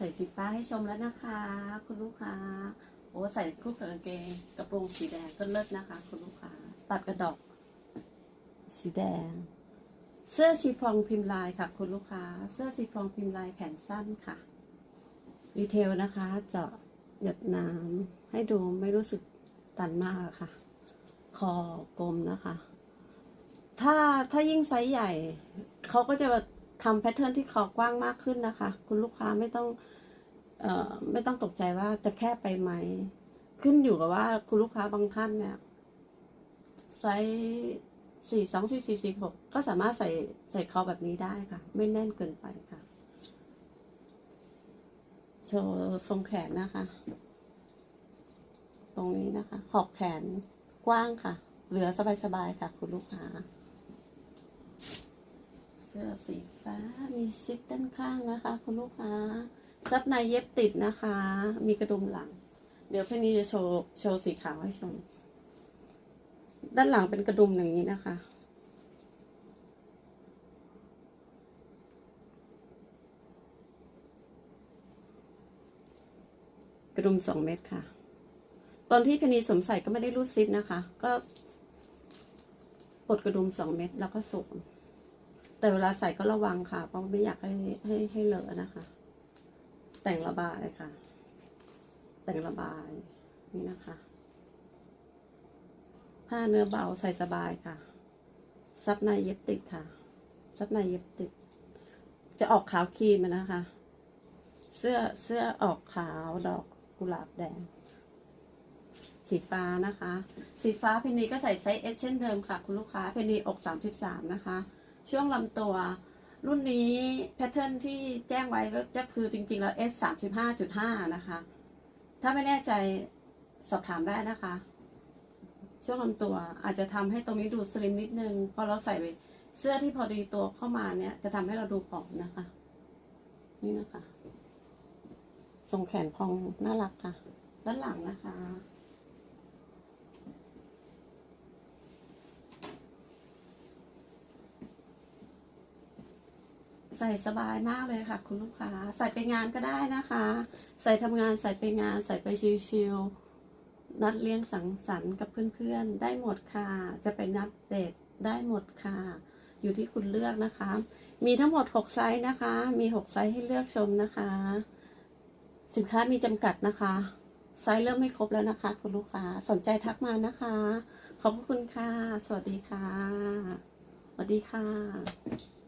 ส่สีฟ้าให้ชมแล้วนะคะ คุณลูกค้า โอ้ใส่คู่กับกางเกงกระโปรงสีแดงก็เลิศนะคะ คุณลูกค้า ตัดกระดอก สีแดง เสื้อชีฟองพิมพ์ลายค่ะ คุณลูกค้า เสื้อชีฟองพิมพ์ลายแขนสั้นค่ะดีเทลนะคะ เจาะหยดน้ำให้ดูไม่รู้สึกตันมากค่ะ คอกลมนะคะ ถ้าถ้ายิ่งไซส์ใหญ่เขาก็จะ ทำแพทเทิร์นที่คอกว้างมากขึ้นนะคะ คุณลูกค้าไม่ต้องเอ่อไม่ต้องตกใจว่าจะแค่ไปไหม ขึ้นอยู่กับว่าคุณลูกค้าบางท่านเนี่ยไซส์สี่สองสี่สี่สี่หกก็สามารถใส่ใส่คอแบบนี้ได้ค่ะ ไม่แน่นเกินไปค่ะ โชว์ทรงแขนนะคะ ตรงนี้นะคะ ขอบแขนกว้างค่ะ เหลือสบายๆค่ะ คุณลูกค้า เสื้อสีฟ้ามีซิปด้านข้างนะคะ คุณลูกค้าซับในเย็บติดนะคะ มีกระดุมหลัง เดี๋ยวพี่นี้จะโชว์โชว์สีขาวให้ชม ด้านหลังเป็นกระดุมอย่างนี้นะคะ กระดุมสองเม็ดค่ะ ตอนที่เพนีสวมใส่ก็ไม่ได้รูดซิปนะคะ ก็ปลดกระดุมสองเม็ดแล้วก็สวม แต่เวลาใส่ก็ระวังค่ะ เพราะไม่อยากให้ให้ให้เลอะนะคะ แต่งระบายค่ะ แต่งระบายนี่นะคะ ผ้าเนื้อเบาใส่สบายค่ะ ซับในเย็บติดค่ะ ซับในเย็บติด จะออกขาวครีมนะคะ เสื้อเสื้อออกขาวดอกกุหลาบแดง สีฟ้านะคะ สีฟ้าเพนนีก็ใส่ไซส์เอสเช่นเดิมค่ะ คุณลูกค้าเพนนีอกสามสิบสามนะคะ ช่วงลำตัว รุ่นนี้แพทเทิร์นที่แจ้งไว้ก็จะคือจริง ๆ แล้ว S สามสิบห้าจุดห้านะคะ ถ้าไม่แน่ใจสอบถามได้นะคะ ช่วงลำตัวอาจจะทำให้ตรงนี้ดูสลิมนิดนึงพอเราใส่ไปเสื้อที่พอดีตัวเข้ามาเนี่ยจะทำให้เราดูผอมนะคะ นี่นะคะทรงแขนพองน่ารักค่ะ ด้านหลังนะคะ ใส่สบายมากเลยค่ะ คุณลูกค้า ใส่ไปงานก็ได้นะคะ ใส่ทำงานใส่ไปงาน ใส่ไปชิลๆนัดเลี้ยงสังสรรค์กับเพื่อนๆ ได้หมดค่ะ จะไปนัดเดทได้หมดค่ะ อยู่ที่คุณเลือกนะคะ มีทั้งหมด 6 ไซส์นะคะ มี 6 ไซส์ให้เลือกชมนะคะ สินค้ามีจำกัดนะคะ ไซส์เริ่มไม่ครบแล้วนะคะ คุณลูกค้าสนใจทักมานะคะ ขอบคุณค่ะ สวัสดีค่ะ สวัสดีค่ะ